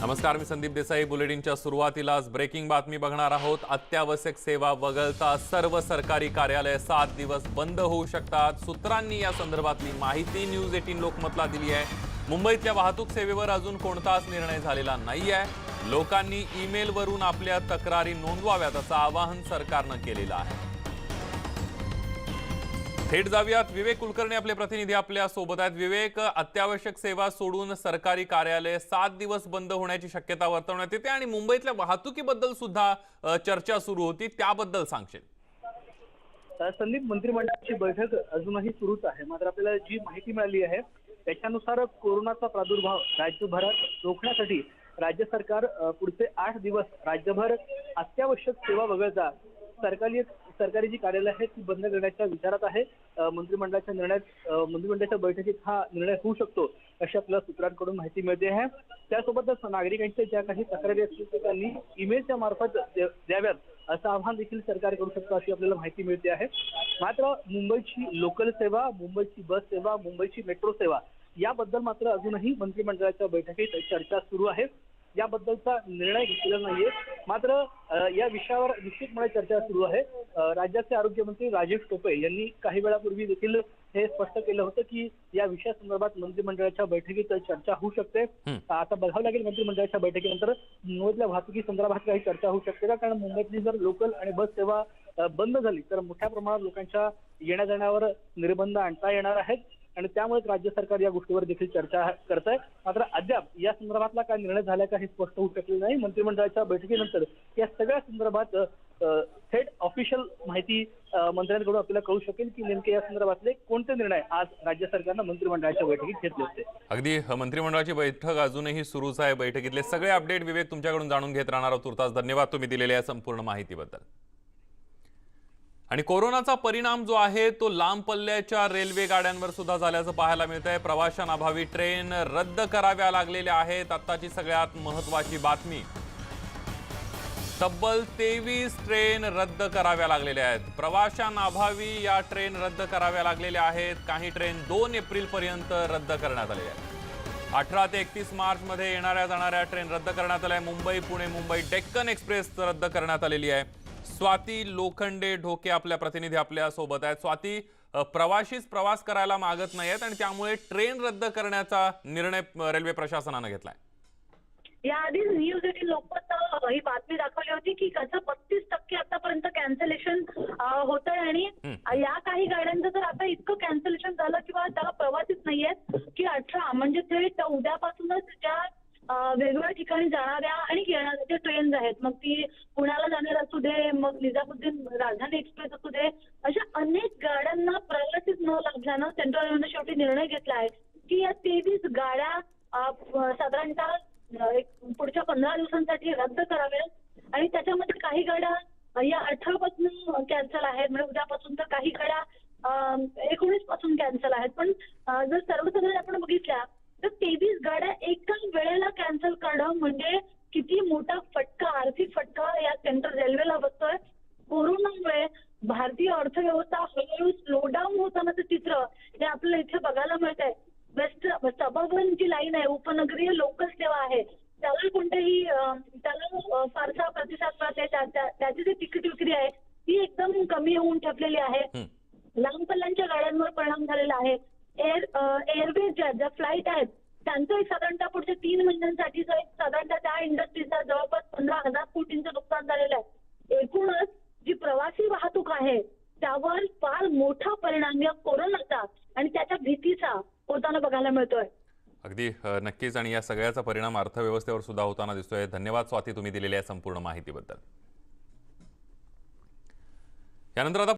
नमस्कार मी संदीप देसाई. बुलेटिनच्या सुरुवातीलाच ब्रेकिंग बातमी बघणार आहोत. अत्यावश्यक सेवा वगळता सर्व सरकारी कार्यालय सात दिवस बंद होऊ शकतात. सूत्रांनी या संदर्भातली माहिती न्यूज एटीन लोकमतला दिली आहे. मुंबईतल्या वाहतूक सेवेवर अजून कोणताच निर्णय झालेला नाही आहे लोकांनी ईमेलवरून आपल्या तक्रारी नोंदवाव्यात असं आवाहन सरकारनं केलेलं आहे. थेट जाऊयात. विवेक कुलकर्णी आपले प्रतिनिधी आपल्यासोबत आहेत. विवेक अत्यावश्यक सेवा सोडून सरकारी कार्यालय सात दिवस बंद होण्याची शक्यता वर्तवण्यात येते आणि मुंबईतल्या वाहतुकीबद्दल सुद्धा चर्चा सुरू होती. त्याबद्दल सांगशील. संदीप मंत्रिमंडळाची बैठक अजूनही सुरूच आहे. मात्र आपल्याला जी माहिती मिळाली आहे त्याच्यानुसार कोरोनाचा प्रादुर्भाव राज्यभरात रोखण्यासाठी राज्य सरकार पुढचे आठ दिवस राज्यभर अत्यावश्यक सेवा वगळता सरकारी सरकारी जी कार्यालय आहेत ती बंद करण्याच्या विचारात आहे. मंत्रिमंडळाच्या निर्णयात मंत्रिमंडळाच्या बैठकीत हा निर्णय होऊ शकतो अशी आपल्याला सूत्रांकडून माहिती मिळते आहे. त्यासोबतच नागरिकांच्या ज्या काही तक्रारी असतील त्या त्यांनी ईमेलच्या मार्फत द्याव्यात असं आव्हान देखील सरकार करू शकतं अशी आपल्याला माहिती मिळते आहे. मात्र मुंबईची लोकल सेवा मुंबईची बस सेवा मुंबईची मेट्रो सेवा याबद्दल मात्र अजूनही मंत्रिमंडळाच्या बैठकीत चर्चा सुरू आहे. याबद्दलचा निर्णय घेतलेला नाहीये. मात्र या विषयावर निश्चितपणे चर्चा सुरू आहे. राज्याचे आरोग्यमंत्री राजेश टोपे यांनी काही वेळापूर्वी देखील हे स्पष्ट केलं होतं की या विषयासंदर्भात मंत्रिमंडळाच्या बैठकीत चर्चा होऊ शकते. आता बघावं लागेल मंत्रिमंडळाच्या बैठकीनंतर मुंबईतल्या वाहतुकी संदर्भात काही चर्चा होऊ शकते का? कारण मुंबईतली जर लोकल आणि बस सेवा बंद झाली तर मोठ्या प्रमाणात लोकांच्या येण्या जाण्यावर निर्बंध आणता येणार आहेत. आणि त्यामुळेच राज्य सरकार या गोष्टीवर देखील चर्चा करत आहे मात्र अद्याप या संदर्भातला काय निर्णय झाला का हे स्पष्ट होऊ शकले नाही. मंत्रिमंडळाच्या बैठकीनंतर या सगळ्या संदर्भात थेट ऑफिशियल माहिती मंत्र्यांकडून आपल्याला कळू शकेल की नेमके या संदर्भातले कोणते निर्णय आज राज्य सरकारनं मंत्रिमंडळाच्या बैठकीत घेतले होते. अगदी मंत्रिमंडळाची बैठक अजूनही सुरूच आहे बैठकीतले सगळे अपडेट विवेक तुमच्याकडून जाणून घेत राहणार आहोत. तुर्तास धन्यवाद तुम्ही दिलेल्या संपूर्ण माहितीबद्दल. आणि कोरोनाचा परिणाम जो आहे तो लांब पल्ल्याच्या रेल्वे गाड्यांवर सुद्धा झाल्याचं पाहायला मिळत आहे प्रवाशांअभावी ट्रेन रद्द कराव्या लागलेल्या आहेत. आत्ताची सगळ्यात महत्वाची बातमी. तब्बल तेवीस ट्रेन रद्द कराव्या लागलेल्या आहेत. प्रवाशांअभावी या ट्रेन रद्द कराव्या लागलेल्या आहेत. काही ट्रेन दोन एप्रिलपर्यंत रद्द करण्यात आलेल्या आहेत. अठरा ते एकतीस मार्चमध्ये येणाऱ्या जाणाऱ्या ट्रेन रद्द करण्यात आल्या. मुंबई पुणे मुंबई डेक्कन एक्सप्रेस रद्द करण्यात आलेली आहे. स्वाती लोखंडे ढोके आपल्या प्रतिनिधी आपल्यासोबत आहेत. स्वाती प्रवाशीच प्रवास करायला मागत नाहीयेत आणि त्यामुळे ट्रेन रद्द करण्याचा निर्णय रेल्वे प्रशासनानं घेतलाय. याआधी न्यूज एटीन लोकमत ही बातमी दाखवली होती की कसं बत्तीस टक्के आतापर्यंत कॅन्सलेशन होत आहे आणि या काही गाड्यांचं तर आता इतकं कॅन्सलेशन झालं किंवा त्याला प्रवासीच नाहीयेत की अठरा म्हणजे थेट उद्यापासूनच ज्या वेगवेगळ्या ठिकाणी जाणाऱ्या आणि येणाऱ्या ज्या ट्रेन्स आहेत मग ती पुण्याला जाणार असू दे मग निजामुद्दीन राजधानी एक्सप्रेस असू दे अशा अनेक गाड्यांना प्रवासीच न लाभल्यानं सेंट्रल रेल्वेनं शेवटी निर्णय घेतला आहे की या तेवीस गाड्या साधारणतः एक पुढच्या पंधरा दिवसांसाठी रद्द कराव्यात आणि त्याच्यामध्ये काही गाड्या या अठरापासून कॅन्सल आहेत म्हणजे उद्यापासून तर काही गाड्या एकोणीसपासून कॅन्सल आहेत. पण जर सर्वसाधारण आपण बघितल्या तर तेवीस गाड्या एकाच वेळेला कॅन्सल करणं म्हणजे किती मोठा फटका आर्थिक फटका या सेंट्रल रेल्वेला बसतोय. कोरोनामुळे भारतीय अर्थव्यवस्था हळूहळू स्लोडाऊन होतानाचं चित्र हे आपल्याला इथे बघायला मिळत आहे वेस्ट सबर्बन जी लाईन आहे उपनगरीय लोकल सेवा आहे त्याला कोणत्याही त्याला फारसा प्रतिसाद मिळत आहे त्याची जी तिकीट विक्री आहे ती एकदम कमी होऊन ठेपलेली आहे हं. लांब पल्ल्यांच्या गाड्यांवर परिणाम झालेला आहे एअर एअरवेज ज्या आहेत. त्यांचं एक साधारणतः पुढच्या तीन महिन्यांसाठी एक साधारणतः त्या इंडस्ट्रीचा जवळपास पंधरा हजार कोटींचं नुकसान झालेलं आहे. एकूणच जी प्रवासी वाहतूक आहे त्यावर फार मोठा परिणाम या कोरोनाचा आणि त्याच्या भीतीचा होताना बघायला मिळतोय. अगदी नक्कीच. आणि या सगळ्याचा परिणाम अर्थव्यवस्थेवर सुद्धा होताना दिसतोय. धन्यवाद स्वाती तुम्ही दिलेल्या संपूर्ण माहितीबद्दल. यानंतर आता